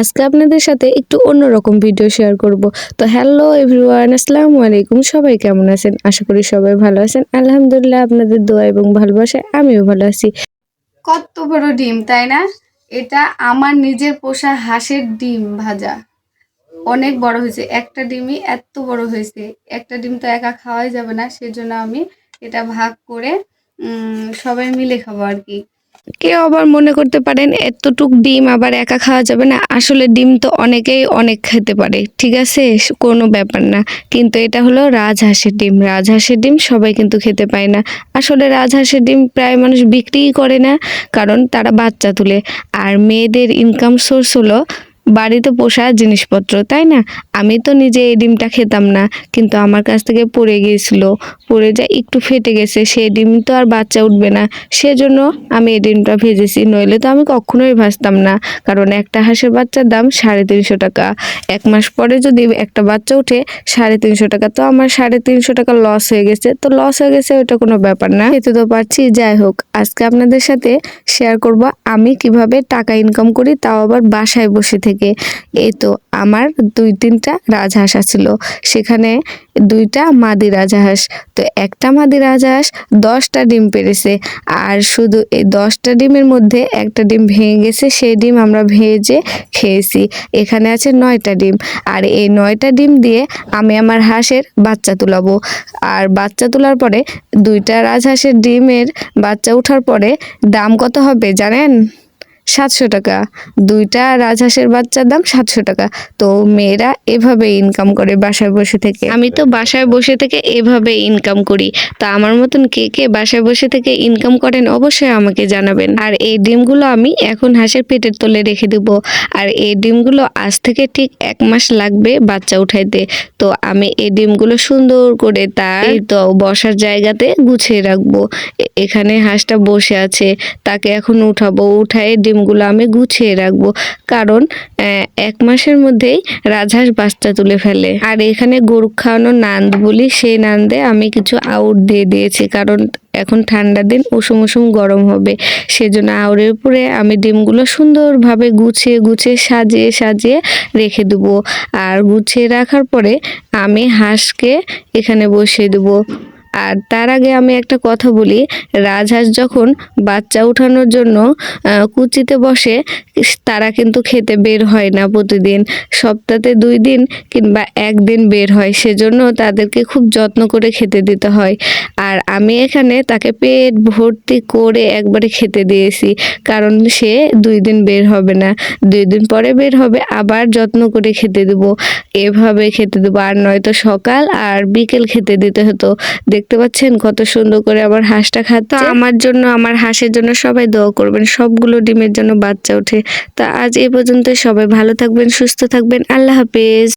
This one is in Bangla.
আজকে আপনাদের সাথে একটু অন্যরকম ভিডিও শেয়ার করব। তো হ্যালো এভরিওয়ান আসসালামু আলাইকুম। সবাই কেমন আছেন? আশা করি সবাই ভালো আছেন। আলহামদুলিল্লাহ আপনাদের দোয়া এবং ভালোবাসায় আমিও ভালো আছি। কত বড় ডিম, তাই না? এটা আমার নিজের পোষা হাঁসের ডিম ভাজা। অনেক বড় হয়েছে। একটা ডিমই এত বড় হয়েছে। একটা ডিম তো একা খাওয়াই যাবে না। সেজন্য আমি এটা ভাগ করে সবাই মিলে খাব আর কি। কেউ আবার মনে করতে পারেন এতটুক ডিম আবার একা খাওয়া যাবে না। আসলে ডিম তো অনেকেই অনেক খেতে পারে, ঠিক আছে? কোনো ব্যাপার না। কিন্তু এটা হলো রাজহাঁসের ডিম। রাজহাঁসের ডিম সবাই কিন্তু খেতে পায় না। আসলে রাজহাঁসের ডিম প্রায় মানুষ বিক্রিই করে না, কারণ তারা বাচ্চা তুলে। আর মেয়েদের ইনকাম সোর্স হলো বাড়িতে পোষা জিনিসপত্র, তাই না? আমি তো নিজে এই ডিমটা খেতাম না, কিন্তু আমার কাছ থেকে পড়ে গিয়েছিল, পড়ে যায় একটু ফেটে গেছে সেই ডিম তো আর বাচ্চা উঠবে না। সেজন্য আমি এই ডিমটা ভেজেছি, নইলে তো আমি কখনোই ভাজতাম না, কারণ একটা হাঁসের বাচ্চার দাম সাড়ে তিনশো টাকা। এক মাস পরে যদি একটা বাচ্চা উঠে সাড়ে তিনশো টাকা, তো আমার সাড়ে তিনশো টাকা লস হয়ে গেছে। তো লস হয়ে গেছে ওটা কোনো ব্যাপার না। খেতে তো পারছি, যাই হোক, আজকে আপনাদের সাথে শেয়ার করব আমি কীভাবে টাকা ইনকাম করি, তাও আবার বাসায় বসে থেকে। এই তো আমার দুই তিনটা রাজহাঁস ছিল সেখানে দুইটা মাদি রাজহাঁস। তো একটা মাদি রাজহাঁস দশটা ডিম পেরেছে আর শুধু এই দশটা ডিমের মধ্যে একটা ডিম ভেঙে গেছে, সেই ডিম আমরা ভেজে খেয়েছি। এখানে আছে নয়টা ডিম। আর এই নয়টা ডিম দিয়ে আমি আমার হাঁসের বাচ্চা তুলাবো। আর বাচ্চা তোলার পরে দুইটা রাজহাঁসের ডিমের বাচ্চা ওঠার পরে দাম কত হবে জানেন? সাতশো টাকা। দুইটা রাজহাঁসের বাচ্চার দাম সাতশো টাকা। তো মেয়েরা এভাবে ইনকাম করে বাসায় বসে থেকে। আমি তো বাসায় বসে থেকে এভাবে ইনকাম করি। তা আমার মতন কে কে বাসায় বসে থেকে ইনকাম করেন অবশ্যই আমাকে জানাবেন। আর এই ডিমগুলো আমি এখন হাঁসের পেটের তলে রেখে দেব। আর এই ডিমগুলো আজ থেকে ঠিক এক মাস লাগবে বাচ্চা উঠাইতে। তো আমি এই ডিমগুলো সুন্দর করে তার তো বসার জায়গাতে গুছিয়ে রাখব। এখানে হাঁসটা বসে আছে, তাকে এখন উঠাবো। উঠায় ডিমগুলো আমি গুছিয়ে রাখব। কারণ এক মাসের মধ্যেই রাজহাঁস বাচ্চা তুলে ফেলে। আর এখানে গরু খাওয়ানো নান্দ বলি, সেই নান্দে আমি কিছু আউট দিয়ে দিয়েছি। কারণ, এখন ঠান্ডার দিন, উষুম উষুম গরম হবে। সেজন্য আউরের উপরে আমি ডিমগুলো সুন্দরভাবে গুছিয়ে গুছিয়ে সাজিয়ে সাজিয়ে রেখে দেবো। আর গুছিয়ে রাখার পরে আমি হাঁসকে এখানে বসিয়ে দেবো। আর তার আগে আমি একটা কথা বলি। রাজহাঁস যখন বাচ্চা ওঠানোর জন্য কুচিতে বসে, তারা কিন্তু খেতে বের হয় না প্রতিদিন। সপ্তাহে দুই দিন কিংবা একদিন বের হয়। সেজন্য তাদেরকে খুব যত্ন করে খেতে দিতে হয়। আর আমি এখানে তাকে পেট ভর্তি করে একবারে খেতে দিয়েছি। কারণ সে দুই দিন বের হবে না। দুই দিন পরে বের হবে, আবার যত্ন করে খেতে দেবো। এভাবে খেতে দেবো। আর নয়তো সকাল আর বিকেল খেতে দিতে হতো। দেখতে পাচ্ছেন? কত সুন্দর করে আমার হাঁসটা খাচ্ছে। আমার জন্য, আমার হাঁসের জন্য সবাই দোয়া করবেন। সবগুলো ডিমের জন্য বাচ্চা ওঠে। তা আজ এ পর্যন্ত সবাই ভালো থাকবেন, সুস্থ থাকবেন। আল্লাহ হাফেজ।